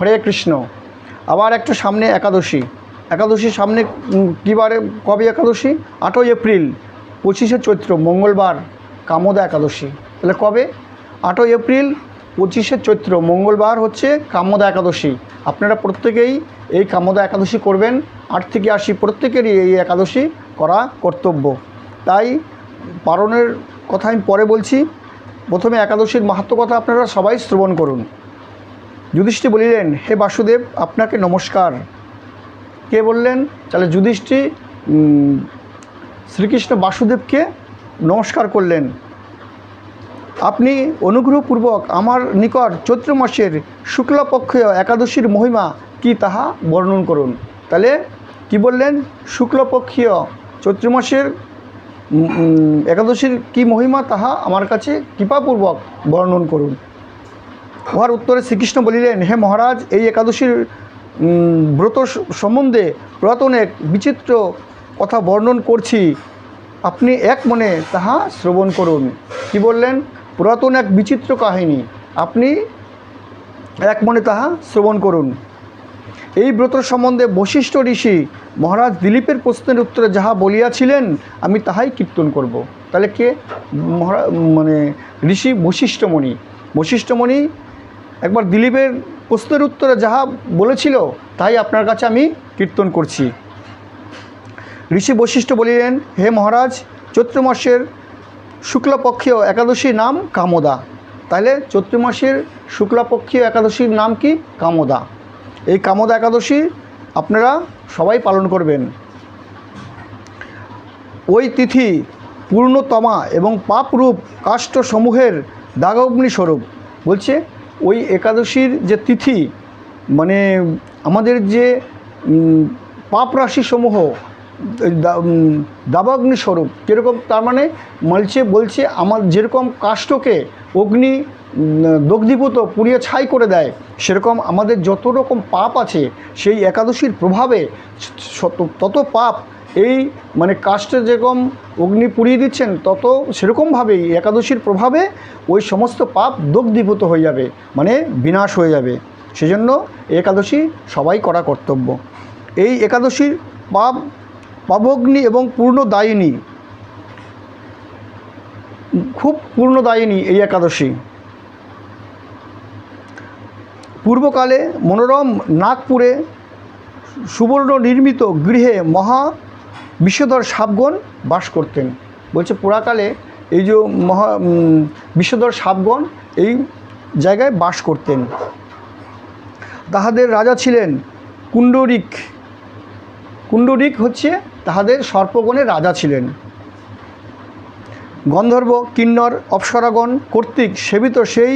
হরে কৃষ্ণ। আবার একটা সামনে একাদশী। একাদশীর সামনে উম, কী বারে কবে একাদশী? আটই এপ্রিল পঁচিশে চৈত্র মঙ্গলবার কামদা একাদশী। তাহলে কবে? আটই এপ্রিল পঁচিশে চৈত্র মঙ্গলবার হচ্ছে কামদা একাদশী। আপনারা প্রত্যেকেই এই কামদা একাদশী করবেন। আট থেকে আশি প্রত্যেকেরই এই একাদশী করা কর্তব্য। তাই পালনের কথা আমি পরে বলছি। প্রথমে একাদশীর মাহাত্ম কথা আপনারা সবাই শ্রবণ করুন। যুধিষ্ঠি বলিলেন, হে বাসুদেব, আপনাকে নমস্কার। কে বললেন, তাহলে যুধিষ্ঠি শ্রীকৃষ্ণ বাসুদেবকে নমস্কার করলেন। আপনি অনুগ্রহপূর্বক আমার নিকট চৈত্র মাসের শুক্লপক্ষীয় একাদশীর মহিমা কি তাহা বর্ণন করুন। তাহলে কি বললেন, শুক্লপক্ষীয় চৈত্র মাসের একাদশীর কি মহিমা তাহা আমার কাছে কৃপাপূর্বক বর্ণন করুন। উহার উত্তরে শ্রীকৃষ্ণ বলিলেন, হে মহারাজ, এই একাদশীর ব্রত সম্বন্ধে পুরাতন এক বিচিত্র কথা বর্ণন করছি। আপনি এক মনে তাহা শ্রবণ করুন। কি বললেন? পুরাতন এক বিচিত্র কাহিনী। আপনি এক মনে তাহা শ্রবণ করুন। এই ব্রত সম্বন্ধে বশিষ্ঠ ঋষি মহারাজ দিলীপের প্রশ্নের উত্তরে যাহা বলিয়াছিলেন, আমি তাহাই কীর্তন করব। তাহলে কে? মহারা মানে ঋষি বশিষ্ঠমণি বশিষ্ঠমণি একবার দিলীপের প্রশ্নের উত্তরে যাহা বলেছিল তাই আপনার কাছে আমি কীর্তন করছি। ঋষি বৈশিষ্ট্য বলিলেন, হে মহারাজ, চৈত্র মাসের শুক্লপক্ষীয় একাদশীর নাম কামদা। তাহলে চৈত্র মাসের শুক্লপক্ষীয় একাদশীর নাম কি কামদা? এই কামদা একাদশী আপনারা সবাই পালন করবেন। ওই তিথি পূর্ণতমা এবং পাপরূপ কাষ্ঠসমূহের দাগগ্নি স্বরূপ বলছে ওই একাদশীর যে তিথি মানে আমাদের যে পাপ রাশিসমূহ দাবাগ্নি স্বরূপ, কীরকম তার মানে বলছে বলছে আমার যেরকম কাষ্টকে অগ্নি দগ্ধীভূত পুড়িয়ে ছাই করে দেয়, সেরকম আমাদের যত রকম পাপ আছে, সেই একাদশীর প্রভাবে তত পাপ এই মানে কাষ্ঠে যেরকম অগ্নি পুড়িয়ে দিচ্ছেন, তত সেরকমভাবেই একাদশীর প্রভাবে ওই সমস্ত পাপ দগ্ধীভূত হয়ে যাবে মানে বিনাশ হয়ে যাবে। সেজন্য একাদশী সবাই করা কর্তব্য। এই একাদশীর পাপ পাবগ্নি এবং পূর্ণদায়িনী, খুব পূর্ণদায়িনী এই একাদশী। পূর্বকালে মনোরম নাগপুরে সুবর্ণ নির্মিত গৃহে মহা বিষধর সাপগণ বাস করতেন। বলছে পুরাকালে এই যে মহা উম, বিষধর সাপগণ এই জায়গায় বাস করতেন। তাহাদের রাজা ছিলেন কুণ্ডরিক। কুণ্ডরিক হচ্ছে তাহাদের সর্পগণের রাজা ছিলেন। গন্ধর্ব কিন্নর অপ্সরাগণ কর্তৃক সেবিত সেই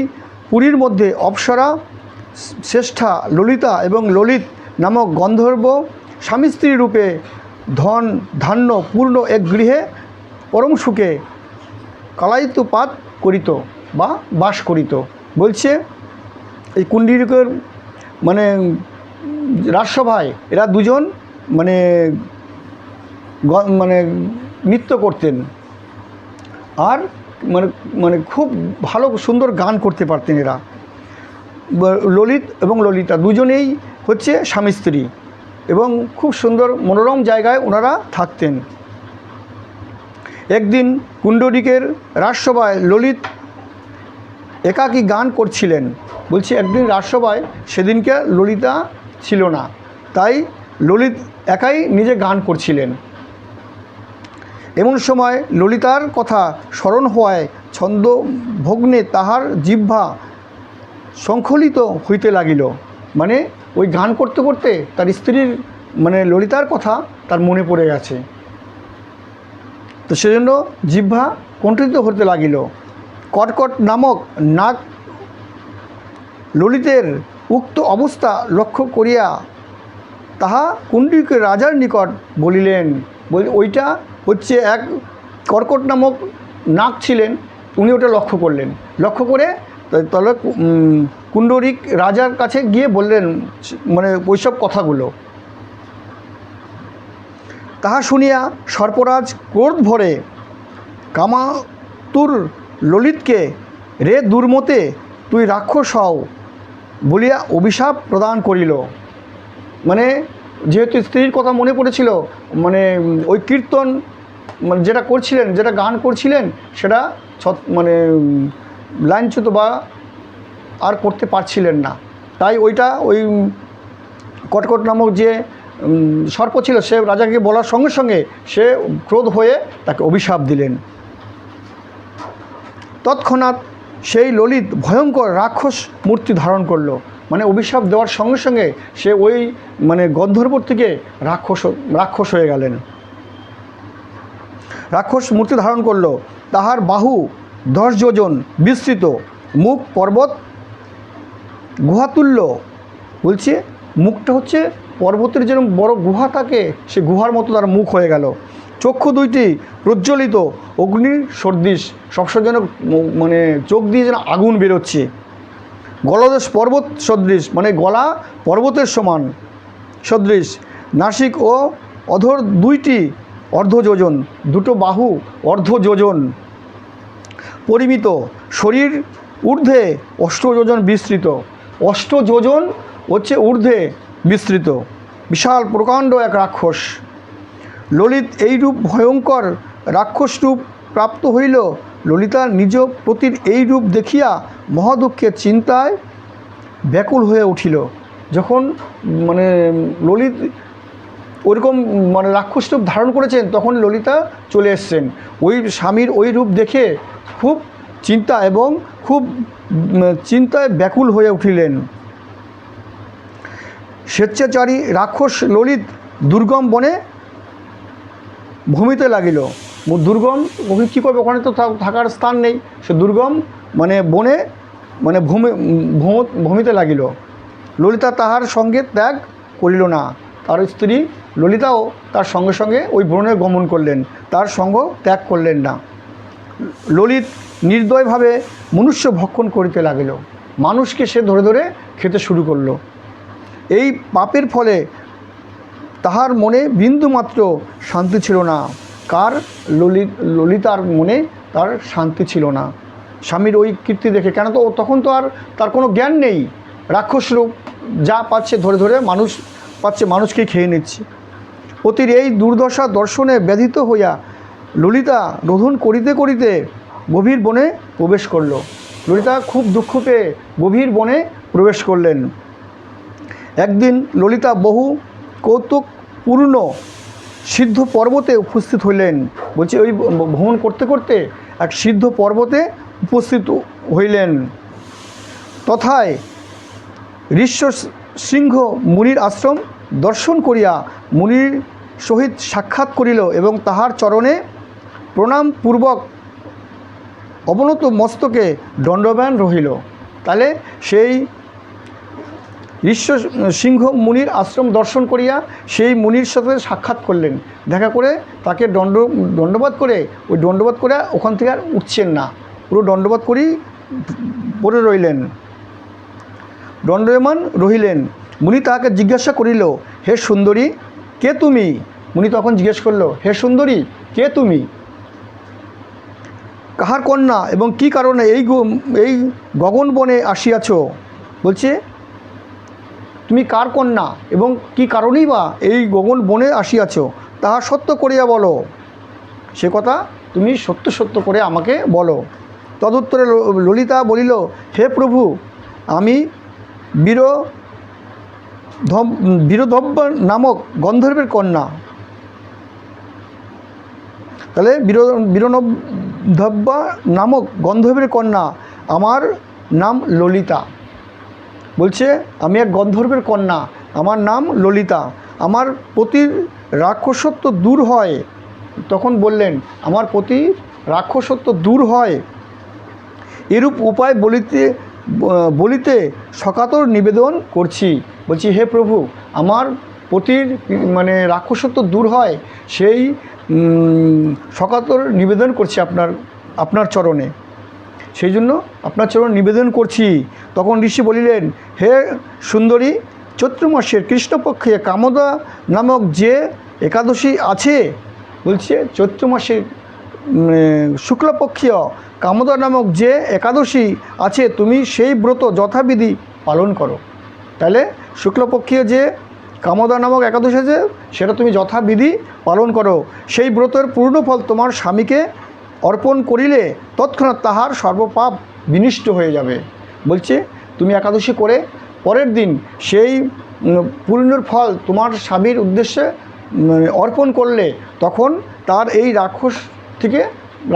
পুরীর মধ্যে অপ্সরা শ্রেষ্ঠা ললিতা এবং ললিত নামক গন্ধর্ব স্বামী স্ত্রী রূপে ধন, ধান্য, পূর্ণ এক গৃহে পরম সুখে কালায়িতপাত করিত বা বাস করিত। বলছে, এই কুণ্ডিরিকের মানে রাজসভায় এরা দুজন মানে মানে নৃত্য করতেন আর মানে মানে খুব ভালো, সুন্দর গান করতে পারতেন এরা। ললিত এবং ললিতা দুজনেই হচ্ছে স্বামী স্ত্রী। এবং খুব সুন্দর মনোরম জায়গায় ওনারা থাকতেন। একদিন কুণ্ডরিকের রাজসভায় ললিত একাকী গান করছিলেন। বলছি, একদিন রাজসভায় সেদিনকে ললিতা ছিল না, তাই ললিত একাই নিজে গান করছিলেন। এমন সময় ললিতার কথা স্মরণ হওয়ায় ছন্দ ভগ্নে তাহার জিহ্বা সংখলিত হইতে লাগিল। মানে ওই গান করতে করতে তার স্ত্রীর মানে ললিতার কথা তার মনে পড়ে গেছে। তো সেজন্য জিহ্বা কণ্ঠিত হতে লাগিল। কটকট নামক নাক ললিতের উক্ত অবস্থা লক্ষ্য করিয়া তাহা কুণ্ডিকে রাজার নিকট বলিলেন, বলি, ওইটা হচ্ছে এক কর্কট নামক নাক ছিলেন, উনি ওটা লক্ষ্য করলেন। লক্ষ্য করে তাহলে উম, কুণ্ডরিক রাজার কাছে গিয়ে বললেন মানে ওইসব কথাগুলো। তাহা শুনিয়া সর্পরাজ ক্রোধ ভরে কামাতুর ললিতকে রে দুর্মতে তুই রাক্ষস হও বলিয়া অভিশাপ প্রদান করিল। মানে যেহেতু স্ত্রীর কথা মনে পড়েছিল মানে ওই কীর্তন মানে যেটা করছিলেন যেটা গান করছিলেন সেটা মানে লাইনচ্যুত বা আর করতে পারছিলেন না। তাই ওইটা ওই কটকট নামক যে সর্প ছিল, সে রাজাকে বলার সঙ্গে সঙ্গে সে ক্রোধ হয়ে তাকে অভিশাপ দিলেন। তৎক্ষণাৎ সেই ললিত, ভয়ঙ্কর রাক্ষস মূর্তি ধারণ করল। মানে অভিশাপ দেওয়ার সঙ্গে সঙ্গে সে ওই মানে গন্ধর্বর থেকে রাক্ষস রাক্ষস হয়ে গেলেন। রাক্ষস মূর্তি ধারণ করল। তাহার বাহু দশ যোজন বিস্তৃত। মুখ পর্বত গুহাতুল্য বলছে, মুখটা হচ্ছে পর্বতের যেরকম বড় গুহা থাকে, সে গুহার মতো তার মুখ হয়ে গেল। চক্ষু দুইটি প্রজ্বলিত, অগ্নির সদৃশ সবসময় যেন মানে চোখ দিয়ে যেন আগুন বেরোচ্ছে। গলদেশ পর্বত সদৃশ মানে গলা পর্বতের সমান সদৃশ, নাসিক ও অধর দুইটি অর্ধ যোজন দুটো বাহু অর্ধ যোজন পরিমিত, শরীর ঊর্ধ্বে অষ্ট যোজন বিস্তৃত। অষ্ট যোজন হচ্ছে ঊর্ধ্বে বিস্তৃত। বিশাল, প্রকাণ্ড এক রাক্ষস। ললিত এইরূপ ভয়ঙ্কর রাক্ষস রূপ প্রাপ্ত হইল ললিতার নিজ প্রতির এই রূপ দেখিয়া মহাদুঃখের চিন্তায় ব্যাকুল হয়ে উঠিল। যখন মানে ললিত ওইরকম মানে রাক্ষস রূপ ধারণ করেছেন, তখন ললিতা চলে এসছেন। ওই স্বামীর ওই রূপ দেখে খুব চিন্তা এবং খুব চিন্তায় ব্যাকুল হয়ে উঠিলেন। স্বেচ্ছাচারী রাক্ষস ললিত দুর্গম বনে ভূমিতে লাগিল। দুর্গম কী করবে? ওখানে তো থাকার স্থান নেই। সে দুর্গম মানে বনে মানে ভূমি ভূম- ভূমিতে লাগিল। ললিতা তাহার সঙ্গে ত্যাগ করিল না। তার স্ত্রী ললিতাও তার সঙ্গে সঙ্গে ওই বনে গমন করলেন। তার সঙ্গ ত্যাগ করলেন না। ললিত নির্দয়ভাবে মনুষ্য ভক্ষণ করিতে লাগিল। মানুষকে সে ধরে ধরে খেতে শুরু করল। এই পাপের ফলে তাহার মনে বিন্দুমাত্র শান্তি ছিল না। কার ললিত ললিতার মনে তার শান্তি ছিল না। স্বামীর ওই কীর্তি দেখে, কেন তো তখন তো আর তার কোনো জ্ঞান নেই। রাক্ষস রূপ যা পাচ্ছে ধরে ধরে মানুষ, পাচ্ছে মানুষকে খেয়ে নিচ্ছে। অতির এই দুর্দশা দর্শনে ব্যথিত হইয়া ললিতা রোধন করিতে করিতে গভীর বনে প্রবেশ করল। ললিতা খুব দুঃখ পেয়ে গভীর বনে প্রবেশ করলেন। একদিন ললিতা বহু কৌতুকপূর্ণ সিদ্ধ পর্বতে উপস্থিত হইলেন। বলছে, ওই ভ্রমণ করতে করতে এক সিদ্ধ পর্বতে উপস্থিত হইলেন। তথায় ঋষ্য সিংহ মুনির আশ্রম দর্শন করিয়া মুনির সহিত সাক্ষাৎ করিল এবং তাহার চরণে প্রণামপূর্বক অবনত মস্তকে দণ্ডবান রহিল। তাহলে সেই ঋষ্য সিংহ মুনির আশ্রম দর্শন করিয়া সেই মুনির সাথে সাক্ষাৎ করলেন। দেখা করে তাকে দণ্ড দণ্ডবাদ করে, ওই দণ্ডবাদ করে ওখান থেকে আর উঠছেন না। পুরো দণ্ডবাদ করেই পড়ে রইলেন। দণ্ডমান রহিলেন। মুনি তাহাকে জিজ্ঞাসা করিল, হে সুন্দরী, কে তুমি? মুনি তখন জিজ্ঞেস করল, হে সুন্দরী, কে তুমি? কাহার কন্যা এবং কি কারণে এই এই গগন বনে আসিয়াছ? বলছে, তুমি কার কন্যা এবং কি কারণেই বা এই গগন বনে আসিয়াছ? তাহা সত্য করিয়া বলো। সে কথা তুমি সত্য সত্য করে আমাকে বলো। তদুত্তরে ললিতা বলিল, হে প্রভু, আমি বীর বীরধব্য নামক গন্ধর্বের কন্যা। তাহলে বীর বীরনধব্বা নামক গন্ধর্বের কন্যা, আমার নাম ললিতা। বলছে, আমি এক গন্ধর্বের কন্যা, আমার নাম ললিতা। আমার পতির রাক্ষসত্ব দূর হয়। তখন বললেন, আমার প্রতি রাক্ষসত্ব দূর হয়। এরূপ উপায় বলিতে বলিতে সকাতর নিবেদন করছি। বলছি, হে প্রভু, আমার পতির মানে রাক্ষসত্ব দূর হয়, সেই সকাতর নিবেদন করছি আপনার আপনার চরণে। সেই জন্য আপনার চরণ নিবেদন করছি। তখন ঋষি বলিলেন, হে সুন্দরী চৈত্র মাসের কৃষ্ণপক্ষে কামদা নামক যে একাদশী আছে? বলছে চৈত্র মাসের শুক্লপক্ষীয় কামদা নামক যে একাদশী আছে, তুমি সেই ব্রত যথাবিধি পালন করো। তাহলে শুক্লপক্ষীয় যে কামদা নামক একাদশী আছে সেটা তুমি যথাবিধি পালন করো। সেই ব্রতের পূর্ণ ফল তোমার স্বামীকে অর্পণ করিলে তৎক্ষণাৎ তাহার সর্বপাপ বিনিষ্ট হয়ে যাবে। বলছে, তুমি একাদশী করে পরের দিন সেই পূর্ণর ফল তোমার স্বামীর উদ্দেশ্যে অর্পণ করলে তখন তার এই রাক্ষস থেকে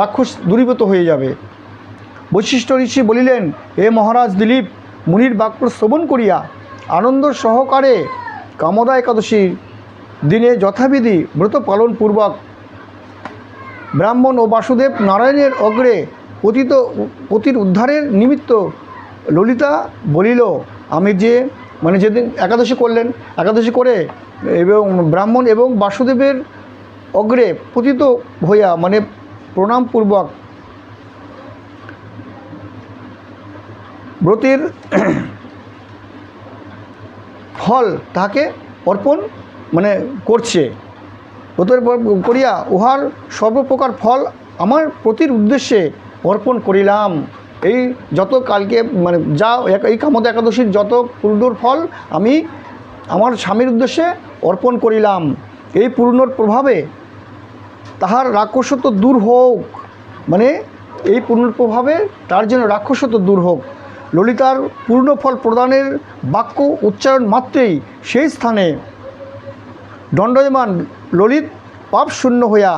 রাক্ষস দূরীভূত হয়ে যাবে। বৈশিষ্ট্য ঋষি বলিলেন, হে মহারাজ দিলীপ, মুনির বাক্য শ্রবণ করিয়া আনন্দ সহকারে কামদা একাদশী দিনে যথাবিধি ব্রত পালন পূর্বক ব্রাহ্মণ ও বাসুদেব নারায়ণের অগ্রে পতিত পতির উদ্ধারের নিমিত্ত ললিতা বলিল, আমি যে মানে যেদিন একাদশী করলেন, একাদশী করে এবং ব্রাহ্মণ এবং বাসুদেবের অগ্রে পতিত হইয়া মানে প্রণাম প্রণামপূর্বক ব্রতের ফল তাহাকে অর্পণ মানে করছে। পর করিয়া উহার সর্বপ্রকার ফল আমার প্রতির উদ্দেশ্যে অর্পণ করিলাম। এই যত কালকে মানে যা এই কামত একাদশীর যত পূর্ণর ফল আমি আমার স্বামীর উদ্দেশ্যে অর্পণ করিলাম। এই পূর্ণর প্রভাবে তাহার রাক্ষসত্ব দূর হোক মানে এই পূর্ণর প্রভাবে তার জন্য রাক্ষসত্ব দূর হোক। ললিতার পূর্ণ ফল প্রদানের বাক্য উচ্চারণ মাত্রেই সেই স্থানে দণ্ডয়মান ললিত পাপ শূন্য হইয়া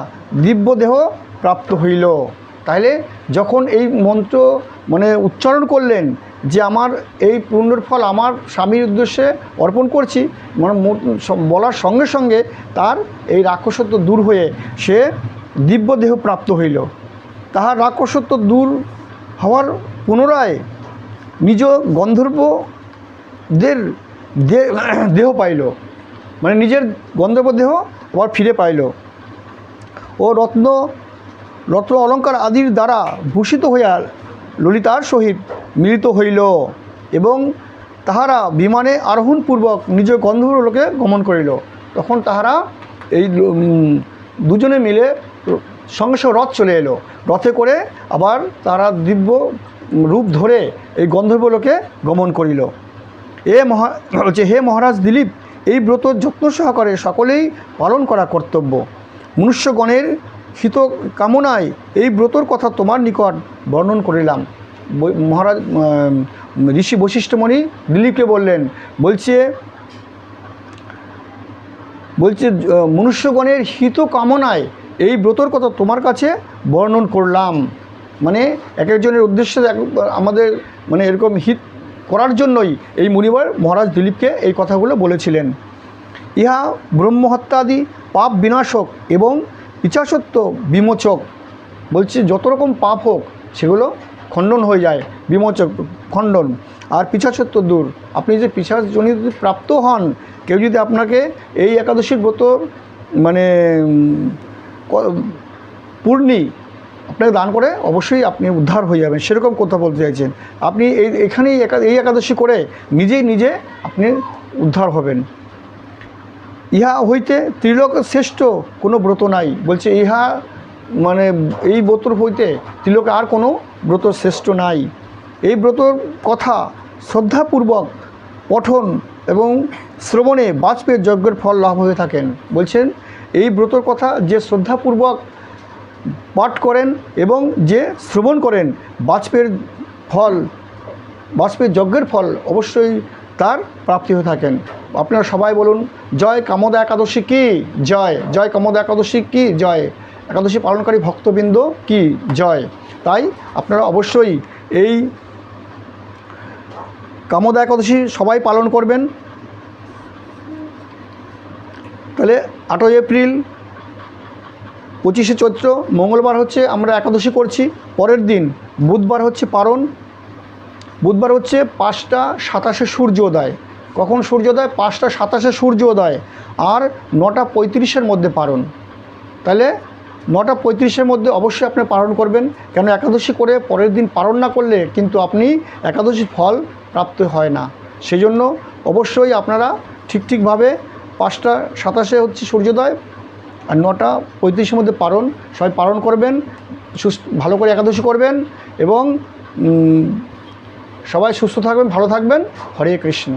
দিব্যদেহ প্রাপ্ত হইল। তাহলে যখন এই মন্ত্র মানে উচ্চারণ করলেন যে আমার এই পূর্ণর ফল আমার স্বামীর উদ্দেশ্যে অর্পণ করছি মানে বলার সঙ্গে সঙ্গে তার এই রাক্ষসত্ব দূর হয়ে সে দিব্যদেহ প্রাপ্ত হইল। তাহার রাক্ষসত্ব দূর হওয়ার পুনরায় নিজ গন্ধর্বদের দেহ পাইল। মানে নিজের গন্ধর্ব দেহ আবার ফিরে পাইল। ও রত্ন রত্ন অলঙ্কার আদির দ্বারা ভূষিত হইয়া ললিতার সহিত মিলিত হইল এবং তাহারা বিমানে আরোহণপূর্বক নিজ গন্ধর্ব লোকে গমন করিল। তখন তাহারা এই দুজনে মিলে সঙ্গে সঙ্গে রথ চলে এলো। রথে করে আবার তারা দিব্য রূপ ধরে এই গন্ধর্ব লোকে গমন করিল। এ মহা হচ্ছে হে মহারাজ দিলীপ, এই ব্রত যত্ন সহকারে সকলেই পালন করা কর্তব্য। মনুষ্যগণের হিত কামনায় এই ব্রতর কথা তোমার নিকট বর্ণন করিলাম। মহারাজ ঋষি বৈশিষ্ট্যমণি দিলীপকে বললেন, বলছে বলছে মনুষ্যগণের হিত কামনায় এই ব্রতর কথা তোমার কাছে বর্ণন করলাম। মানে এক একজনের উদ্দেশ্যে আমাদের মানে এরকম হিত করার জন্যই এই মুনিবার মহারাজ দিলীপকে এই কথাগুলো বলেছিলেন। ইহা ব্রহ্মহত্যাদি, পাপ বিনাশক এবং ইচ্ছাসত্ব বিমোচক। বলছি যত রকম পাপ হোক, সেগুলো খণ্ডন হয়ে যায়, বিমোচক খণ্ডন। আর পিছাসত্ব দূর। আপনি যে পিছাস জনিত যদি প্রাপ্ত হন, কেউ যদি আপনাকে এই একাদশীর ব্রত মানে পূর্ণি আপনাকে দান করে অবশ্যই আপনি উদ্ধার হয়ে যাবেন। সেরকম কথা বলতে চাইছেন। আপনি এই, এখানেই এই একাদশী করে নিজেই নিজে আপনি উদ্ধার হবেন। ইহা হইতে ত্রিলোক শ্রেষ্ঠ কোনো ব্রত নাই। বলছে, ইহা মানে এই ব্রত হইতে ত্রিলোকে আর কোনো ব্রত শ্রেষ্ঠ নাই। এই ব্রতর কথা শ্রদ্ধাপূর্বক পঠন এবং শ্রবণে বাজপেয়ীর যজ্ঞের ফল লাভ হয়ে থাকেন। বলছেন, এই ব্রতর কথা যে শ্রদ্ধাপূর্বক পাঠ করেন এবং যে শ্রবণ করেন বাজপেয়ীর ফল বাজপেয়ীর যজ্ঞের ফল অবশ্যই তার প্রাপ্তি হয়ে থাকেন। আপনারা সবাই বলুন, জয় কামদা একাদশী কি? জয় জয় কামদা একাদশী কি? জয়, একাদশী পালনকারী ভক্তবৃন্দ কি? জয়। তাই আপনারা অবশ্যই এই কামদা একাদশী সবাই পালন করবেন। তাহলে আটই এপ্রিল পঁচিশে চৈত্র, মঙ্গলবার হচ্ছে আমরা একাদশী করছি। পরের দিন বুধবার হচ্ছে পারণ। বুধবার হচ্ছে পাঁচটা সাতাশে সূর্যোদয়। কখন সূর্যোদয়? পাঁচটা সাতাশে সূর্যোদয়। আর নটা পঁয়ত্রিশের মধ্যে পারণ। তাহলে নটা পঁয়ত্রিশের মধ্যে অবশ্যই আপনি পালন করবেন। কেন একাদশী করে পরের দিন পালন না করলে কিন্তু আপনি একাদশীর ফল প্রাপ্ত হয় না। সেজন্য অবশ্যই আপনারা ঠিক ঠিকভাবে পাঁচটা সাতাশে হচ্ছে সূর্যোদয় আর নটা পঁয়ত্রিশের মধ্যে পালন, সবাই পালন করবেন, সুস্থ, ভালো করে একাদশী করবেন এবং সবাই সুস্থ থাকবেন, ভালো থাকবেন। হরে কৃষ্ণ।